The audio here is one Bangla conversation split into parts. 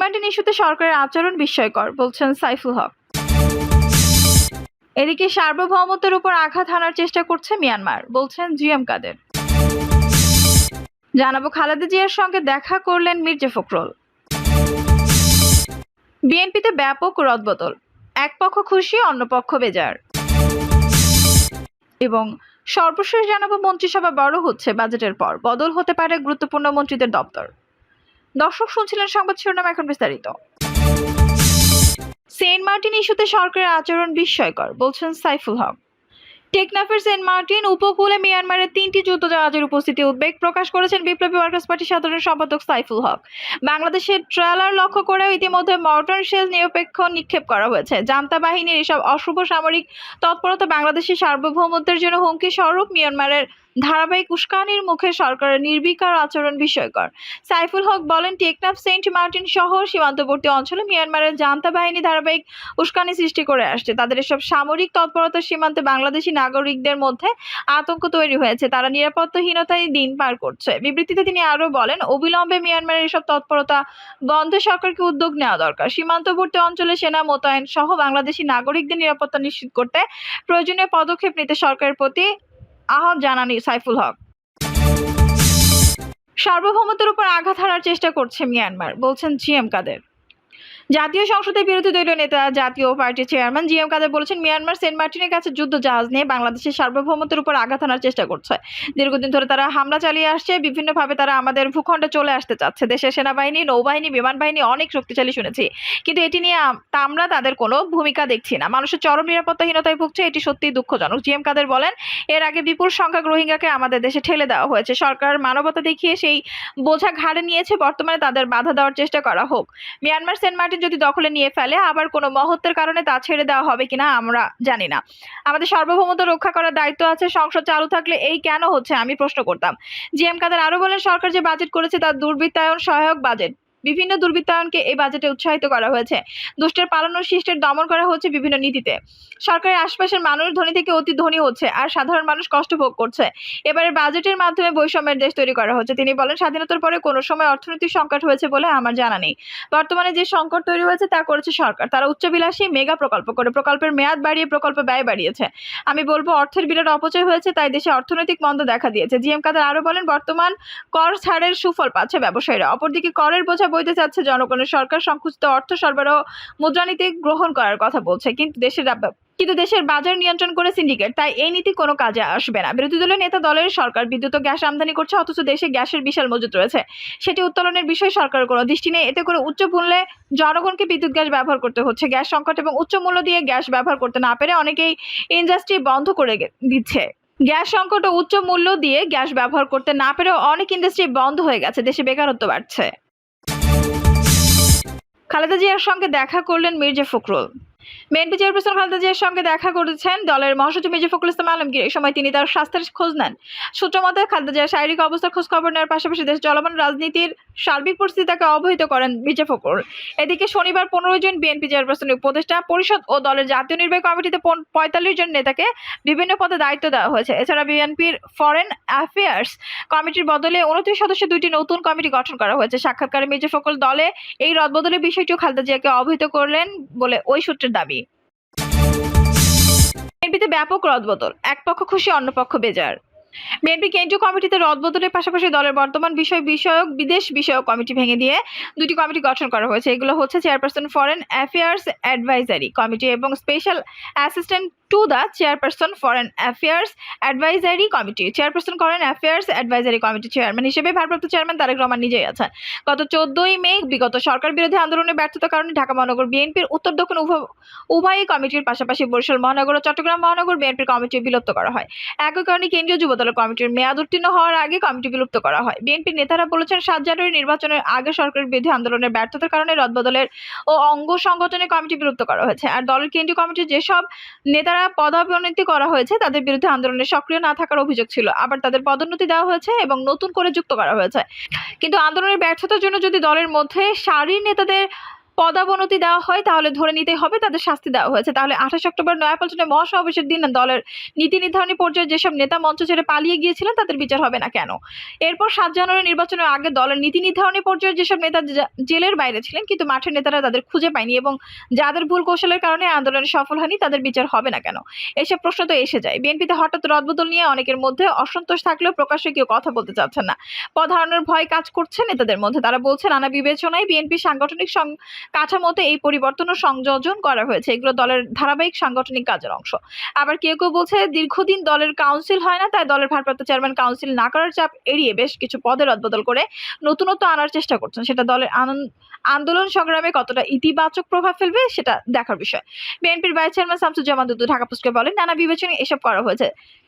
মার্টিন ইস্যুতে সরকারের আচরণ বিস্ময়কর, বলছেন সাইফুল হক। এদিকে সার্বভৌমত্বের উপর আঘাত হানার চেষ্টা করছে মিয়ানমার, বলছেন জিএম কাদের। জানাব খালেদা জিয়ার সঙ্গে দেখা করলেন মির্জা ফখরুল। বিএনপিতে ব্যাপক রদবদল, এক পক্ষ খুশি, অন্য পক্ষ বেজার। এবং সর্বশেষ জানাব মন্ত্রিসভা বড় হচ্ছে, বাজেটের পর, বদল হতে পারে গুরুত্বপূর্ণ মন্ত্রীদের দপ্তর। দর্শক শুনছিলেন সংবাদ শিরোনাম এখন বিস্তারিত। সেন্ট মার্টিন ইস্যুতে সরকারের আচরণ বিস্ময়কর, বলছেন সাইফুল হক। টেকনাফের সেন্ট মার্টিন উপকূলে মিয়ানমারের তিনটি যুদ্ধ জাহাজের উপস্থিতি উদ্বেগ প্রকাশ করেছেন বিপ্লবী ওয়ার্কার্স পার্টির সাধারণ সম্পাদক সাইফুল হক। বাংলাদেশের ট্রেলার লক্ষ্য করে ইতিমধ্যে মর্টন শেল নিরপেক্ষ নিক্ষেপ করা হয়েছে। জান্তা বাহিনীর এসব অশুভ সামরিক তৎপরতা বাংলাদেশের সার্বভৌমত্বের জন্য হুমকি স্বরূপ মিয়ানমারের ধারাবাহিক উস্কানির মুখে সরকারের নির্বিকার আচরণ বিষয়কর সাইফুল হক বলেন, টেকনাফ, সেন্ট মার্টিন সহ সীমান্তবর্তী অঞ্চলে মিয়ানমারের জান্তা বাহিনী ধারাবাহিক উস্কানি সৃষ্টি করে আসছে। তাদের এসব সামরিক তৎপরতার সীমান্তে বাংলাদেশি নাগরিকদের মধ্যে আতঙ্ক তৈরি হয়েছে। তারা নিরাপত্তাহীনতায় দিন পার করছে। বিবৃতিতে তিনি আরও বলেন, অবিলম্বে মিয়ানমারের এসব তৎপরতা বন্ধে সরকারকে উদ্যোগ নেওয়া দরকার। সীমান্তবর্তী অঞ্চলে সেনা মোতায়েন সহ বাংলাদেশি নাগরিকদের নিরাপত্তা নিশ্চিত করতে প্রয়োজনীয় পদক্ষেপ নিতে সরকারের প্রতি আহ্বান জানান সাইফুল হক। সার্বভৌমত্বের উপর আঘাত হারার চেষ্টা করছে মিয়ানমার, বলছেন জি এম কাদের। জাতীয় সংসদের বিরোধী দলীয় নেতা, জাতীয় পার্টির চেয়ারম্যান জি এম কাদের বলেছেন, মিয়ানমার সেন্ট মার্টিনের কাছে যুদ্ধ জাহাজ নিয়ে বাংলাদেশের সার্বভৌমত্বের উপর আঘাত হানার চেষ্টা করছে। দীর্ঘদিন ধরে তারা হামলা চালিয়ে আসছে, বিভিন্নভাবে তারা আমাদের ভূখণ্ডে চলে আসতে চাচ্ছে। দেশের সেনাবাহিনী, নৌবাহিনী বিমান বাহিনী অনেক শক্তিশালী শুনেছি। কিন্তু এটি নিয়ে আমরা তাদের কোনো ভূমিকা দেখছি না। মানুষের চরম নিরাপত্তাহীনতায় ভুগছে, এটি সত্যিই দুঃখজনক। জি এম কাদের বলেন, এর আগে বিপুল সংখ্যক রোহিঙ্গাকে আমাদের দেশে ঠেলে দেওয়া হয়েছে। সরকার মানবতা দেখিয়ে সেই বোঝা ঘাড়ে নিয়েছে, বর্তমানে তাদের বাধা দেওয়ার চেষ্টা করা হোক। মিয়ানমার সেন্ট মার্টিন যদি দখলে নিয়ে ফেলে, আবার কোনো মহত্বের কারণে তা ছেড়ে দেওয়া হবে কিনা আমরা জানি না। আমাদের সার্বভৌমত্ব রক্ষা করার দায়িত্ব আছে, সংসদ চালু থাকলে এই কেন হচ্ছে আমি প্রশ্ন করতাম। জি এম কাদের আরও বলেন, সরকার যে বাজেট করেছে তার দুর্বৃত্তায়ন সহায়ক বাজেট বিভিন্ন দুর্বৃত্তায়নকে এই বাজেটে উৎসাহিত করা হয়েছে। দুষ্টের পালানোর শিষ্টের দমন করা হচ্ছে বিভিন্ন নীতিতে। সরকারের আশপাশের মানুষ ধনী থেকে অতি ধনী হচ্ছে আর সাধারণ মানুষ কষ্ট ভোগ করছে। এবারে বাজেটের মাধ্যমে বৈষম্যের দেশ তৈরি করা হচ্ছে। তিনি বলেন, স্বাধীনতার পরে কোনো সময় অর্থনৈতিক সংকট হয়েছে বলে আমার জানা নেই। বর্তমানে যে সংকট তৈরি হয়েছে তা করেছে সরকার। তারা উচ্চবিলাসী মেগা প্রকল্প করে। প্রকল্পের মেয়াদ বাড়িয়ে প্রকল্প ব্যয় বাড়িয়েছে। আমি বলব, অর্থের বিরাট অপচয় হয়েছে, তাই দেশে অর্থনৈতিক মন্দ দেখা দিয়েছে। জিএম কাদের আরও বলেন, বর্তমান কর ছাড়ের সুফল পাচ্ছে ব্যবসায়ীরা। অপরদিকে করের বোঝা বইতে চাচ্ছে জনগণের সরকার সংকুচিত অর্থ সরবরাহ মুদ্রানীতি গ্রহণ করার কথা বলছে। কিন্তু দেশের কিন্তু দেশের বাজার নিয়ন্ত্রণ করে সিন্ডিকেট, তাই এই নীতি কোনো কাজে আসবে না। বিরোধী দলের নেতা দলের সরকার বিদ্যুৎ গ্যাস আমদানি করছে, অথচ দেশে গ্যাসের বিশাল মজুত রয়েছে। সেটি উত্তোলনের বিষয়ে সরকার কোনো দৃষ্টি নেই। এতে করে উচ্চ মূল্যে জনগণকে বিদ্যুৎ গ্যাস ব্যবহার করতে হচ্ছে। গ্যাস সংকট এবং উচ্চ মূল্য দিয়ে গ্যাস ব্যবহার করতে না পেরে অনেকেই ইন্ডাস্ট্রি বন্ধ করে দিচ্ছে। গ্যাস সংকট ও উচ্চ মূল্য দিয়ে গ্যাস ব্যবহার করতে না পেরেও অনেক ইন্ডাস্ট্রি বন্ধ হয়ে গেছে। দেশে বেকারত্ব বাড়ছে। খালেদা জিয়ার সঙ্গে দেখা করলেন মির্জা ফখরুল। মেনপি চেয়ারপারসন খালেদা জিয়ার সঙ্গে দেখা করেছেন দলের মহাসচিব মির্জা ফখরুল ইসলাম আলমগীর। এই সময় তিনি তার স্বাস্থ্যের খোঁজ নেন। সূত্র মতে, খালেদা জিয়ার শারীরিক অবস্থার খোঁজ খবর নেওয়ার পাশাপাশি দেশ চলমান রাজনীতির সার্বিক পরিস্থিতি তাকে অবহিত করেন মির্জা ফখরুল। এদিকে শনিবার পনেরো জন বিএনপি চেয়ারপারসনের উপদেষ্টা, পরিষদ ও দলের জাতীয় নির্বাহী কমিটিতে পঁয়তাল্লিশ জন নেতাকে বিভিন্ন পদে দায়িত্ব দেওয়া হয়েছে। এছাড়া বিএনপির ফরেন অ্যাফেয়ার্স কমিটির বদলে উনত্রিশ সদস্য দুইটি নতুন কমিটি গঠন করা হয়েছে। সাক্ষাৎকারে মির্জা ফখরুল দলে এই রদবদলের বিষয়টিও খালেদা জিয়াকে অবহিত করলেন বলে ওই সূত্রের দাবি। বিএনপিতে ব্যাপক রদবদল, এক পক্ষ খুশি, অন্য পক্ষ বেজার। বিএনপি কেন্দ্রীয় কমিটিতে রদবদলের পাশাপাশি দলের বর্তমান বিষয় বিষয়ক, বিদেশ বিষয়ক কমিটি ভেঙে দিয়ে দুটি কমিটি গঠন করা হয়েছে। এগুলো হচ্ছে chairperson foreign affairs advisory committee এবং special assistant to the chairperson foreign affairs advisory committee chairperson foreign affairs advisory committee chairman হিসেবে ভারপ্রাপ্ত চেয়ারম্যান তারেক রহমান নিজেই আছেন। গত চোদ্দই মে বিগত সরকার বিরোধী আন্দোলনের ব্যর্থতার কারণে ঢাকা মহানগর বিএনপির উত্তর দক্ষিণ উভয় কমিটির পাশাপাশি বরিশাল মহানগর ও চট্টগ্রাম মহানগর বিএনপির কমিটি বিলুপ্ত করা হয়। একই কারণে কেন্দ্রীয় যুবদলের কমিটির মেয়াদ উত্তীর্ণ হওয়ার আগে কমিটি বিলুপ্ত করা হয়। বিএনপির নেতারা বলেছেন, সাত জানুয়ারি নির্বাচনের আগে সরকারের বিরোধী আন্দোলনের ব্যর্থতার কারণে রদবদলের ও অঙ্গ সংগঠনের কমিটি বিলুপ্ত করা হয়েছে। আর দলের কেন্দ্রীয় কমিটির যেসব নেতারা পদোন্নতি করা হয়েছে, তাদের বিরুদ্ধে আন্দোলনে সক্রিয় না থাকার অভিযোগ ছিল। আবার তাদের পদোন্নতি দেওয়া হয়েছে এবং নতুন করে যুক্ত করা হয়েছে। কিন্তু আন্দোলনের ব্যর্থতার জন্য যদি দলের মধ্যে সারি নেতাদের পদাবনতি দেওয়া হয়, তাহলে ধরে নিতে হবে তাদের শাস্তি দেওয়া হয়েছে। তাহলে আঠাশ অক্টোবর নয়াপল্টনে মহাসমাবেশের দিন দলের নীতি নির্ধারণী পর্যায়ে যেসব নেতা মঞ্চ ছেড়ে পালিয়ে গিয়েছিলেন, তাদের বিচার হবে না কেন? এরপর সাত জানুয়ারি নির্বাচনের আগে দলের নীতি নির্ধারণী পর্যায়ে যেসব নেতা জেলের বাইরে ছিলেন, কিন্তু মাঠের নেতারা তাদের খুঁজে পায়নি এবং যাদের ভুল কৌশলের কারণে আন্দোলনে সফল হয়নি, তাদের বিচার হবে না কেন? এসব প্রশ্ন তো এসে যায়। বিএনপিতে হঠাৎ রদবদল নিয়ে অনেকের মধ্যে অসন্তোষ থাকলেও প্রকাশ্যে কেউ কথা বলতে চাচ্ছেন না। পদ হারানোর ভয় কাজ করছে নেতাদের মধ্যে। তারা বলছে নানা বিবেচনায় বিএনপি সাংগঠনিক কাঠামোতে এই পরিবর্তন ও সংযোজন করা হয়েছে। এগুলো দলের ধারাবাহিক সাংগঠনিক কাজের অংশ। আবার কেউ কেউ বলছে দীর্ঘদিন দলের কাউন্সিল হয় না, তাই দলের ভারপ্রাপ্ত চেয়ারম্যান কাউন্সিল না করার চাপ এড়িয়ে বেশ কিছু পদে রদবদল করে নতুনত্ব আনার চেষ্টা করছেন। সেটা দলের আন্দোলন সংগ্রামে কতটা ইতিবাচক প্রভাব ফেলবে সেটা দেখার বিষয়। বিএনপির ভাইস চেয়ারম্যান শামসুজ্জামান দুদু ঢাকা পোস্টকে বলেন, নানা বিবেচনায় এসব করা হয়েছে।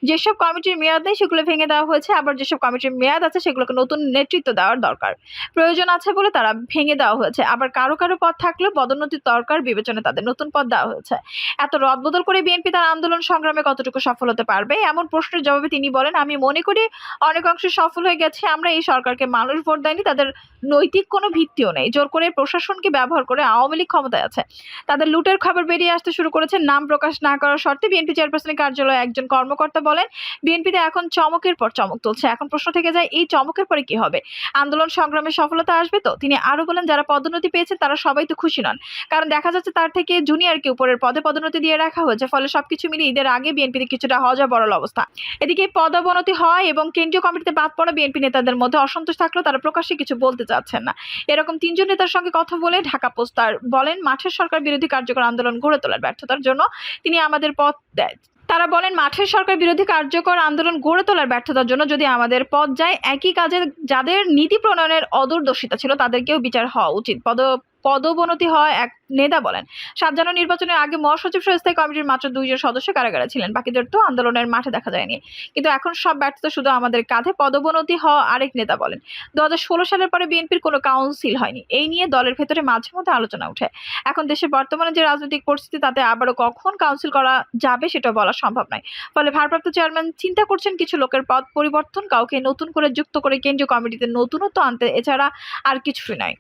যেসব কমিটির মেয়াদ নেই সেগুলো ভেঙে দেওয়া হয়েছে, আবার যেসব কমিটির মেয়াদ আছে সেগুলোকে নতুন নেতৃত্ব দেওয়ার দরকার। প্রয়োজন আছে বলে তারা ভেঙে দেওয়া হয়েছে। আবার কারও কারও পদ থাকলেও পদোন্নতির দরকার, বিবেচনায় তাদের নতুন পদ দেওয়া হয়েছে। এত রদবদল করে বিএনপি তার আন্দোলন সংগ্রামে কতটুকু সফল হতে পারবে? এমন প্রশ্নের জবাবে তিনি বলেন, আমি মনে করি অনেক অংশে সফল হয়ে গেছে। আমরা এই সরকারকে মানুষ ভোট দেয়নি, তাদের নৈতিক কোনো ভিত্তিও নেই। জোর করে প্রশাসনকে ব্যবহার করে আওয়ামী লীগ ক্ষমতায় আছে। তাদের লুটের খবর বেরিয়ে আসতে শুরু করেছে। নাম প্রকাশ না করার শর্তে বিএনপি চেয়ারপারসনের কার্যালয়ে একজন কর্মকর্তা বলেন, বিএনপিতে এখন চমকের পর চমক তুলছে। এখন প্রশ্ন থেকে যায়, এই চমকের পরে কি হবে? আন্দোলন সংগ্রামে সফলতা আসবে তো? তিনি আরও বলেন, যারা পদোন্নতি পেয়েছেন, তারা সবাই তো খুশি নন। কারণ দেখা যাচ্ছে তার থেকে জুনিয়রকে উপরের পদে পদোন্নতি দিয়ে রাখা হয়েছে, ফলে সবকিছু মিলিয়ে ঈদের আগে বিএনপিতে কিছুটা হজা বড়ল অবস্থা। এদিকে পদোন্নতি হয় এবং কেন্দ্রীয় কমিটিতে বাদ পড়া বিএনপি নেতাদের মধ্যে অসন্তোষ থাকলেও তারা প্রকাশ্যে কিছু বলতে চাচ্ছেন না। এরকম তিনজন নেতার সঙ্গে কথা বলে ঢাকা পোস্ট তার বলেন, মাঠের সরকার বিরোধী কার্যকর আন্দোলন গড়ে তোলার ব্যর্থতার জন্য তিনি আমাদের পথ দেয়। তারা বলেন, মাঠের সরকার বিরোধী কার্যকর আন্দোলন গড়ে তোলার ব্যর্থতার জন্য যদি আমাদের পথ যায়, একই কাজে যাদের নীতি প্রণয়নের অদূরদর্শিতা ছিল তাদেরকেও বিচার হওয়া উচিত। পদ পদোন্নতি হয় এক নেতা বলেন, সাত জানুয়ারি নির্বাচনের আগে মহাসচিব সহ স্থায়ী কমিটির মাত্র দুইজন সদস্য কারাগারে ছিলেন। বাকিদের তো আন্দোলনের মাঠে দেখা যায়নি। কিন্তু এখন সব ব্যর্থতা শুধু আমাদের কাঁধে। পদোন্নতি হওয়া আরেক নেতা বলেন দু হাজার ষোলো সালের পরে বিএনপির কোনো কাউন্সিল হয়নি। এই নিয়ে দলের ভেতরে মাঝে মধ্যে আলোচনা উঠে। এখন দেশের বর্তমানে যে রাজনৈতিক পরিস্থিতি, তাতে আবারও কখন কাউন্সিল করা যাবে সেটা বলা সম্ভব নয়। ফলে ভারপ্রাপ্ত চেয়ারম্যান চিন্তা করছেন কিছু লোকের পদ পরিবর্তন, কাউকে নতুন করে যুক্ত করে কেন্দ্রীয় কমিটিতে নতুনত্ব আনতে, এছাড়া আর কিছুই নয়।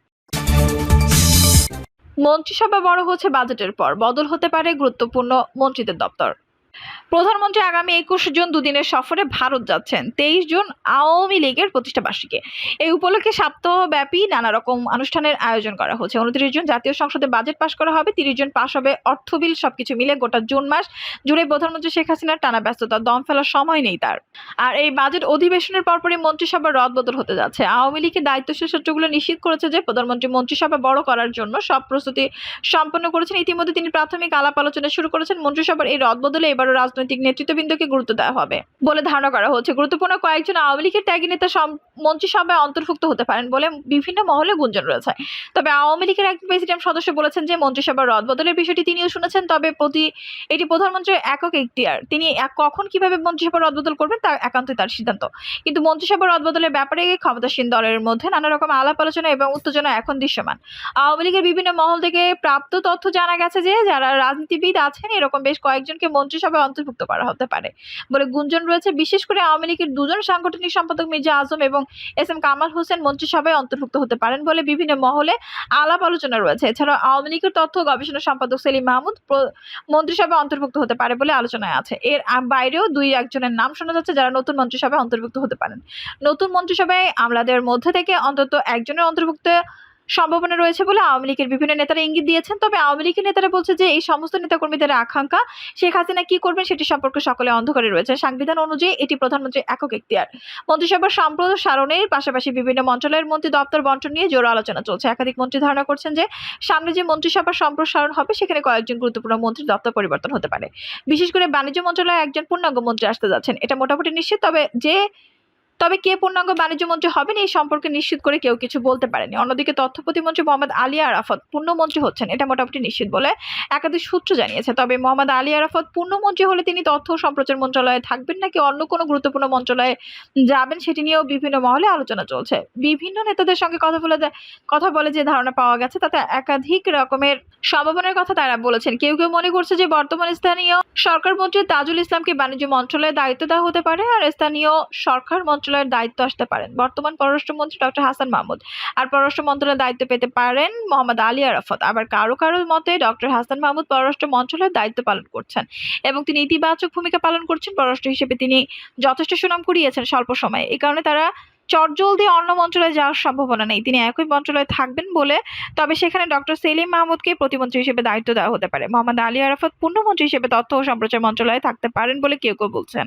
মন্ত্রিসভা বড় হচ্ছে বাজেটের পর। বদল হতে পারে গুরুত্বপূর্ণ মন্ত্রীদের দপ্তর। প্রধানমন্ত্রী আগামী একুশ জুন দুদিনের সফরে ভারত যাচ্ছেন। তেইশ জুন আওয়ামী লীগের প্রতিষ্ঠা বার্ষিকী। এই উপলক্ষে সপ্তাহব্যাপী নানা রকম অনুষ্ঠানের আয়োজন করা হচ্ছে। উনত্রিশ জুন জাতীয় সংসদে বাজেট পাশ করা হবে, তিরিশ জন পাশ হবে অর্থ বিল, সবকিছু মিলে গোটা জুন মাস জুড়ে প্রধানমন্ত্রী শেখ হাসিনার টানা ব্যস্ততা, দম ফেলার সময় নেই তার। আর এই বাজেট অধিবেশনের পরপরই মন্ত্রিসভার রদবদল হতে যাচ্ছে। আওয়ামী লীগের দায়িত্বশীল সূত্রগুলো নিশ্চিত করেছে যে প্রধানমন্ত্রী মন্ত্রিসভা বড় করার জন্য সব প্রস্তুতি সম্পন্ন করেছেন। ইতিমধ্যে তিনি প্রাথমিক আলাপ আলোচনা শুরু করেছেন। মন্ত্রিসভার এই রদবদলে এবারও রাজনৈতিক নেতৃত্ববৃন্দকে গুরুত্ব দেওয়া হবে বলে ধারণা করা হচ্ছে। গুরুত্বপূর্ণ কয়েকজন আওয়ামী লীগের ত্যাগী নেতা মন্ত্রিসভায় অন্তর্ভুক্ত হতে পারেন বলে বিভিন্ন মহলে গুঞ্জন রয়েছে। তবে আওয়ামী লীগের একজন প্রেসিডেন্ট সদস্য বলেছেন যে, মন্ত্রিসভার রদবদলের বিষয়টি তিনিও শুনেছেন, তবে প্রতি এটি প্রধানমন্ত্রীর একক এখতিয়ার। তিনি কখন কীভাবে মন্ত্রিসভার রদবদল করবেন তা একান্তই তার সিদ্ধান্ত। কিন্তু মন্ত্রিসভার রদবদলের ব্যাপারে ক্ষমতাসীন দলের মধ্যে নানা রকম আলাপ আলোচনা এবং উত্তেজনা এখন দৃশ্যমান। আওয়ামী লীগের বিভিন্ন মহল থেকে প্রাপ্ত তথ্য জানা গেছে যে, যারা রাজনীতিবিদ আছেন, এরকম বেশ কয়েকজনকে মন্ত্রিসভায় অন্তর্ভুক্ত করা হতে পারে। বলে গুঞ্জন রয়েছে, বিশেষ করে আওয়ামী লীগের দুজন সাংগঠনিক সম্পাদক মির্জা আজম এবং এস এম কামাল হোসেন মন্ত্রিসভায় অন্তর্ভুক্ত হতে পারেন বলে বিভিন্ন মহলে আলাপ আলোচনা রয়েছে। এছাড়াও আওয়ামী লীগের তথ্য গবেষণা সম্পাদক সেলিম মাহমুদ মন্ত্রিসভায় অন্তর্ভুক্ত হতে পারে বলে আলোচনায় আছে। এর বাইরেও দুই একজনের নাম শোনা যাচ্ছে যারা নতুন মন্ত্রিসভায় অন্তর্ভুক্ত হতে পারেন। নতুন মন্ত্রিসভায় আমলাদের মধ্যে থেকে অন্তত একজনের অন্তর্ভুক্ত সম্ভাবনা রয়েছে বলে আওয়ামী লীগের বিভিন্ন নেতারা ইঙ্গিত দিয়েছেন। তবে আওয়ামী লীগের নেতারা বলছে যে, এই সমস্ত নেতাকর্মীদের আকাঙ্ক্ষা, শেখ হাসিনা কি করবেন সেটি সম্পর্কে সকলে অন্ধকারে রয়েছে। সাংবিধান অনুযায়ী এটি প্রধানমন্ত্রীর একক এখতিয়ার। মন্ত্রিসভার সম্প্রসারণের পাশাপাশি বিভিন্ন মন্ত্রণালয়ের মন্ত্রী দপ্তর বন্টন নিয়ে জোর আলোচনা চলছে। একাধিক মন্ত্রী ধারণা করছেন যে, সামনে যে মন্ত্রিসভার সম্প্রসারণ হবে, সেখানে কয়েকজন গুরুত্বপূর্ণ মন্ত্রী দপ্তর পরিবর্তন হতে পারে। বিশেষ করে বাণিজ্য মন্ত্রণালয়ে একজন পূর্ণাঙ্গ মন্ত্রী আসতে যাচ্ছেন। এটা মোটামুটি নিশ্চিত, তবে যে তবে কে পূর্ণাঙ্গ বাণিজ্য মন্ত্রী হবেন এই সম্পর্কে নিশ্চিত করে কেউ কিছু বলতে পারেনি। অন্যদিকে তথ্য প্রতিমন্ত্রী মোহাম্মদ আলী আরাফত পূর্ণমন্ত্রী হচ্ছেন, এটা মোটামুটি নিশ্চিত বলে একাধিক সূত্র জানিয়েছে। তবে মোহাম্মদ আলী আরাফত পূর্ণমন্ত্রী হলে তিনি তথ্য ও সম্প্রচার মন্ত্রণালয়ে থাকবেন নাকি অন্য কোনো গুরুত্বপূর্ণ মন্ত্রণালয়ে যাবেন সেটি নিয়েও বিভিন্ন মহলে আলোচনা চলছে। বিভিন্ন নেতাদের সঙ্গে কথা বলে কথা বলে যে ধারণা পাওয়া গেছে তাতে একাধিক রকমের সম্ভাবনার কথা তারা বলেছেন। কেউ কেউ মনে করছে যে বর্তমান স্থানীয় সরকার মন্ত্রী তাজুল ইসলামকে বাণিজ্য মন্ত্রণালয়ে দায়িত্ব দেওয়া হতে পারে আর স্থানীয় সরকার মন্ত্রণালয় মন্ত্রণালয়ের দায়িত্ব আসতে পারেন। বর্তমান পররাষ্ট্রমন্ত্রী ডক্টর হাসান মাহমুদ। আর পররাষ্ট্র মন্ত্রণালয়ের দায়িত্ব পেতে পারেন মোহাম্মদ আলী আরাফত। আবার কারও কারও মতে ডক্টর হাসান মাহমুদ পররাষ্ট্র মন্ত্রণালয়ের দায়িত্ব পালন করছেন এবং তিনি ইতিবাচক ভূমিকা পালন করছেন। পররাষ্ট্র হিসেবে তিনি যথেষ্ট সুনাম কুড়িয়েছেন স্বল্প সময়ে। এই কারণে তারা চটজলদি অন্য মন্ত্রণালয়ে যাওয়ার সম্ভাবনা নেই। তিনি একই মন্ত্রণালয়ে থাকবেন বলে, তবে সেখানে ডক্টর সেলিম মাহমুদকে প্রতিমন্ত্রী হিসেবে দায়িত্ব দেওয়া হতে পারে। মোহাম্মদ আলী আরাফত পূর্ণমন্ত্রী হিসেবে তথ্য ও সম্প্রচার মন্ত্রণালয়ে থাকতে পারেন বলে কেউ কেউ বলছেন।